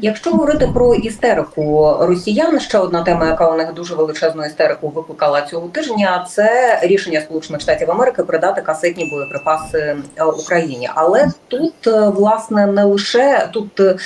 Якщо говорити про істерику росіян, ще одна тема, яка у них дуже величезну істерику викликала цього тижня, це рішення Сполучених Штатів Америки передати касетні боєприпаси е, Україні. Але тут е, власне не лише тут е,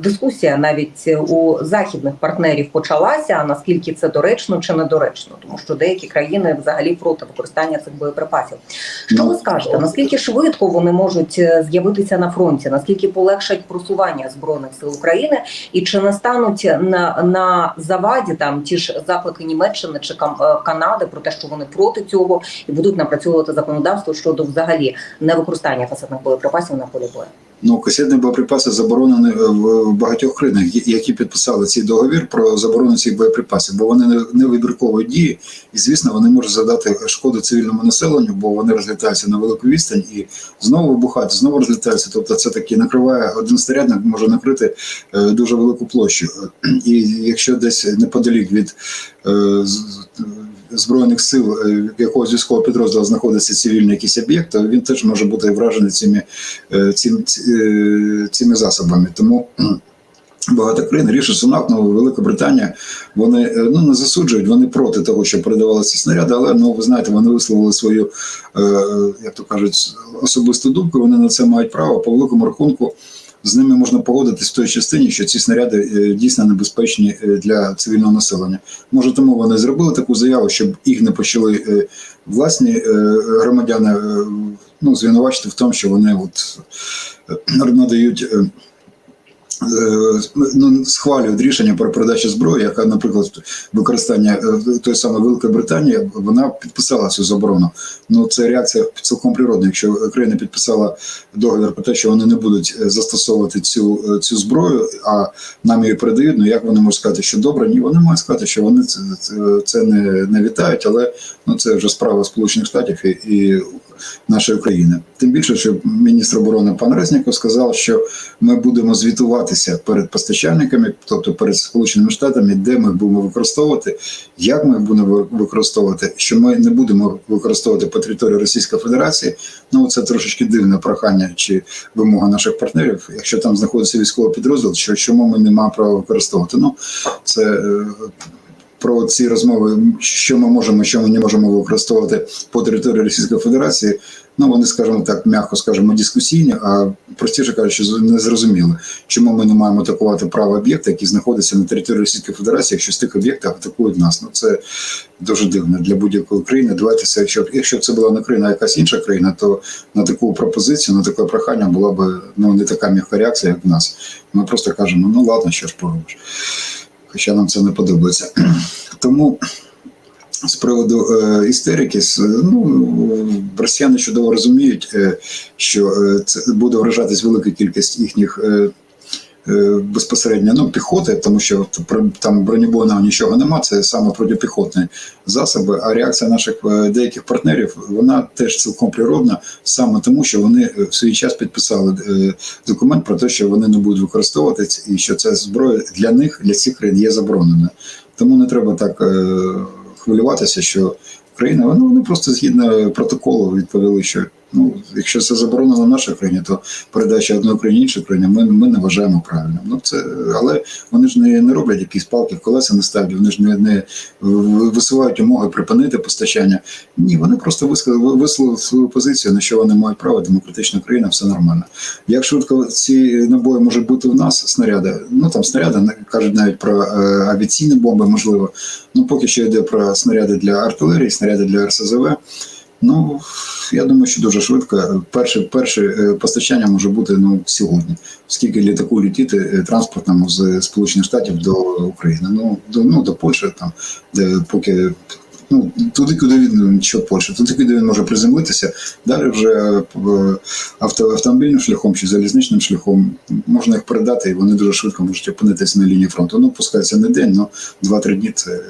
дискусія навіть у західних партнерів почалася. Наскільки це доречно чи недоречно, тому що деякі країни взагалі проти використання цих боєприпасів. Що ви скажете? Наскільки швидко вони можуть з'явитися на фронті? Наскільки полегшать просування збройних сил України? І чи не стануть на, на заваді там ті ж заклики Німеччини чи е, Канади про те, що вони проти цього і будуть напрацьовувати законодавство щодо взагалі невикористання касетних боєприпасів на полі бою? Ну, касетні боєприпаси заборонені в багатьох країнах, які підписали цей договір про заборону цих боєприпасів, бо вони не- вибіркової дії, і звісно, вони можуть завдати шкоду цивільному населенню, бо вони розлітаються на велику відстань і знову вибухають, знову розлітаються. Тобто, це таки накриває один снаряд, може накрити е, дуже велику площу. І якщо десь неподалік від е, збройних сил е, якогось військового підрозділу знаходиться цивільний якийсь об'єкт, то він теж може бути вражений цими, е, цим, е, цими засобами. Тому багато країн рішить Сунак, ну, Велика Британія, вони ну не засуджують, вони проти того, що передавали ці снаряди, але ну ви знаєте, вони висловили свою, як то кажуть, особисту думку. Вони на це мають право по великому рахунку. З ними можна погодитись в той частині, що ці снаряди е, дійсно небезпечні е, для цивільного населення. Може, тому вони зробили таку заяву, щоб їх не почали е, власні громадяни ну, звинувачити в тому, що вони от надають. Е, Ну, схвалюють рішення про передачу зброї, яка, наприклад, використання е, той самої Великої Британії, вона підписала цю заборону. Ну це реакція цілком природна. Якщо Україна підписала договір про те, що вони не будуть е, застосовувати цю, цю зброю, а нам її передають. Ну як вони можуть сказати, що добре? Ні, вони мають сказати, що вони це, це не, не вітають, але ну це вже справа Сполучених Штатів і, і нашої країни. Тим більше, що міністр оборони пан Резніков сказав, що ми будемо звітуватися перед постачальниками, тобто перед Сполученими Штатами, де ми будемо використовувати, як ми будемо використовувати, що ми не будемо використовувати по території Російської Федерації. Ну це трошечки дивне прохання чи вимога наших партнерів. Якщо там знаходиться військовий підрозділ, що чому ми не маємо права використовувати? Ну це. Про ці розмови, що ми можемо, що ми не можемо використовувати по території Російської Федерації, ну вони, скажімо так, м'яко скажемо, дискусійні, а простіше кажучи, не зрозуміло, чому ми не маємо атакувати право об'єкта, який знаходиться на території Російської Федерації, якщо з тих об'єктів атакують нас. Ну це дуже дивно для будь-якої країни. Давайте це, якщо якщо це була не країна, а якась інша країна, то на таку пропозицію, на таке прохання була б ну не така м'яка реакція, як в нас. Ми просто кажемо, ну ладно, що ж поробиш. Хоча нам це не подобається. Тому з приводу е, істерики, ну росіяни чудово розуміють, е, що е, це буде вражатись велика кількість їхніх. Е, Безпосередньо ну, піхоти, тому що там бронебойного нічого нема, це саме протипіхотні засоби. А реакція наших е, деяких партнерів вона теж цілком природна, саме тому, що вони е, в свій час підписали е, документ про те, що вони не будуть використовувати і що ця зброя для них, для цих країн є заборонена. Тому не треба так е, хвилюватися, що Україна, ну, вони просто згідно протоколу відповіли, що ну, якщо це заборонено в нашій країні, то передача одної країні іншій країні ми, ми не вважаємо правильним. Ну, це, але вони ж не, не роблять якісь палки в колеса не ставлять, вони ж не, не висувають умови припинити постачання. Ні, вони просто висказали висловили свою позицію, на що вони мають право, демократична країна, все нормально. Як швидко ці набої можуть бути в нас, снаряди, ну там снаряди на- кажуть навіть про е, авіаційні бомби, можливо. Ну поки що йде про снаряди для артилерії, снаряди для РСЗВ. Ну я думаю, що дуже швидко. Перше, перше е, постачання може бути ну сьогодні, оскільки літаку літіти е, транспортному з Сполучених Штатів до України. Ну до ну до Польщі, там де поки. Ну, туди, куди він що Польща, туди, куди він може приземлитися. Далі вже е, авто, автомобільним шляхом чи залізничним шляхом можна їх передати, і вони дуже швидко можуть опинитися на лінії фронту. Ну, пускається не день, але 2-3 дні це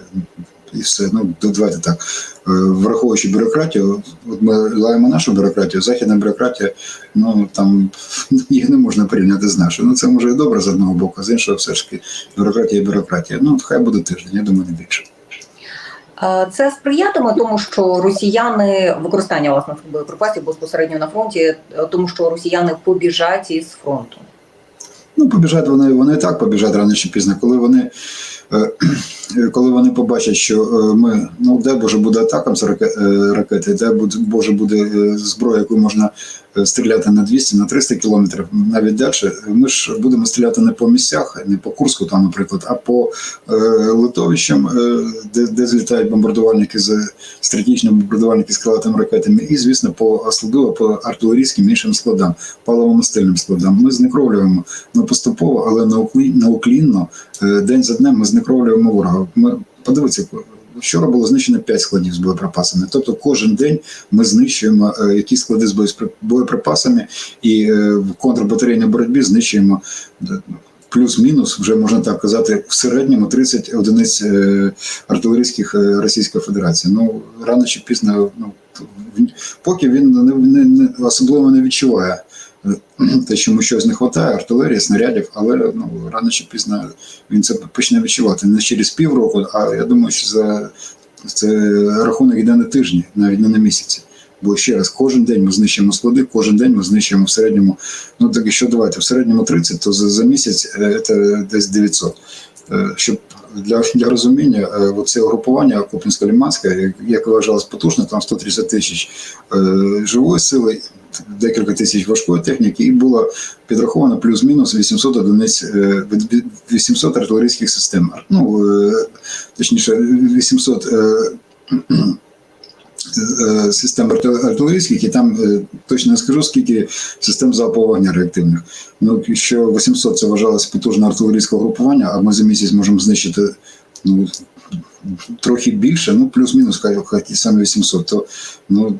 і все. Ну, давайте так. Е, Враховуючи бюрократію, от ми лаємо нашу бюрократію, західна бюрократія, ну там їх не можна порівняти з нашою. Ну це може і добре з одного боку, з іншого все ж таки бюрократія і бюрократія. Ну, хай буде тиждень, я думаю, не більше. Е, Це сприятиме тому, що росіяни використання власне боєприпасів безпосередньо на фронті, е, тому що росіяни побіжать із фронту. Ну, побіжать вони, вони і так побіжать рано чи пізно, коли вони. Коли вони побачать, що е, ми, ну дай Боже, буде атакам з е, ракети, буде- Боже буде е, зброя, яку можна стріляти на 200, на 300 кілометрів, навіть далі, ми ж будемо стріляти не по місцях, не по Курську, там, наприклад, а по литовищам, де, де злітають бомбардувальники з стратегічні бомбардувальники з крилатими ракетами, і, звісно, по складу, по артилерійським іншим складам, паливомастильним складам. Ми знекровлюємо ну, поступово, але науклі- науклінно, день за днем ми знекровлюємо ворога. Ми подивіться, вчора було знищено 5 складів з боєприпасами. Тобто кожен день ми знищуємо е, якісь склади з боєприпасами і е, в контрбатарейній боротьбі знищуємо. е, Плюс-мінус, вже можна так казати, в середньому 30 одиниць артилерійських Російської Федерації. Ну рано чи пізно, ну поки він не, не, не особливо не відчуває те, що йому щось не вистачає, артилерії, снарядів, але ну рано чи пізно він це почне відчувати не через півроку, а я думаю, що за це рахунок йде на тижні, навіть не на місяці. Бо ще раз, кожен день ми знищуємо склади, кожен день ми знищуємо в середньому. Ну так якщо давайте в середньому 30, то за, за місяць е, це десь 900. Е, Щоб для, для розуміння, е, оце угрупування Купінсько-Ліманське, як- вважалось потужно, там 130 тисяч живої сили, декілька тисяч важкої техніки, і було підраховано плюс-мінус 800 одиниць, е, від- від- 800 артилерійських систем. Ну, е, точніше, 800 е, е, систем арти- артилерійських, і там е, точно не скажу, скільки систем залпового вогня реактивних. Ну, якщо 800 це вважалось потужне артилерійське групування, а ми за місяць можемо знищити ну, трохи більше, ну плюс-мінус, хай, ті 800, то ну,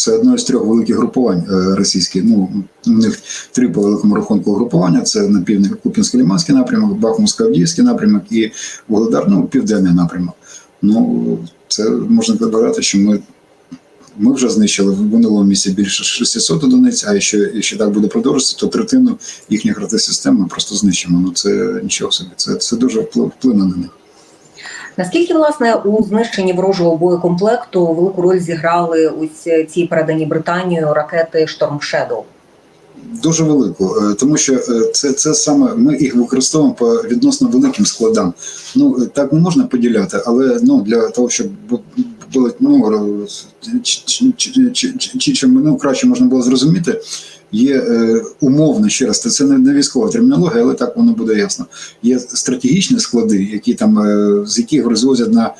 це одне з трьох великих групувань е, російських. Ну, у них три по великому рахунку групування: це на південь Купінсько-Ліманський напрямок, Бахмутсько-Авдіївський напрямок і Володар, ну, південний напрямок. Ну, це можна вважати, що ми, ми вже знищили в минулому місці більше 600 одиниць, а якщо, якщо так буде продовжуватися, то третину їхніх радіосистем ми просто знищимо. Ну це нічого собі. Це, це дуже вплине на них. Наскільки власне у знищенні ворожого боєкомплекту велику роль зіграли ось ці передані Британією ракети Storm Shadow? Дуже велику, е, тому що е, це, це саме ми їх використовуємо по відносно великим складам. Ну е, так не можна поділяти, але ну для того, щоб було ну е, чи, чи, чи, чи, чи, чи ну, краще можна було зрозуміти. Є е, умовно ще раз, це не, військова термінологія, але так воно буде ясно. Є стратегічні склади, які там е, з яких розвозять на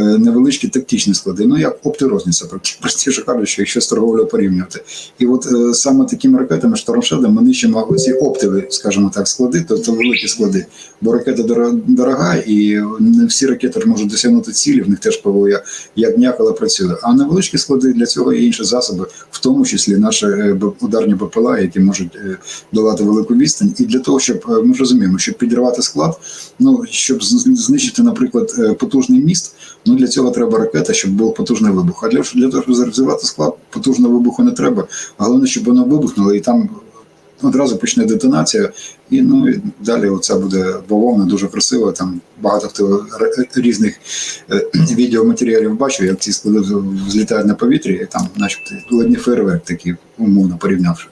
невеличкі тактичні склади. Ну як оптирозниця, простіше кажучи, якщо з торговлею порівнювати. І от е, саме такими ракетами штормшедом ми нищимо ці оптові, скажімо так, склади, тобто великі склади. Бо ракета дорога, і не всі ракети можуть досягнути цілі, в них теж ПВО як, як працює. А невеличкі склади для цього є інші засоби, в тому числі наші е, ударні БПЛА, які можуть е, долати велику відстань. І для того, щоб е, ми ж розуміємо, щоб підірвати склад, ну щоб знищити, наприклад, е, потужний міст. Ну для цього треба ракета, щоб був потужний вибух. А для, для того, щоб розірвати склад, потужного вибуху не треба. Головне, щоб воно вибухнуло, і там одразу почне детонація, і ну і далі оце буде бавовна, дуже красиво. Там багато хто різних е, відеоматеріалів бачив, як ці склади злітають на повітрі, і там, начебто, ледні фейерверк такий, умовно порівнявши.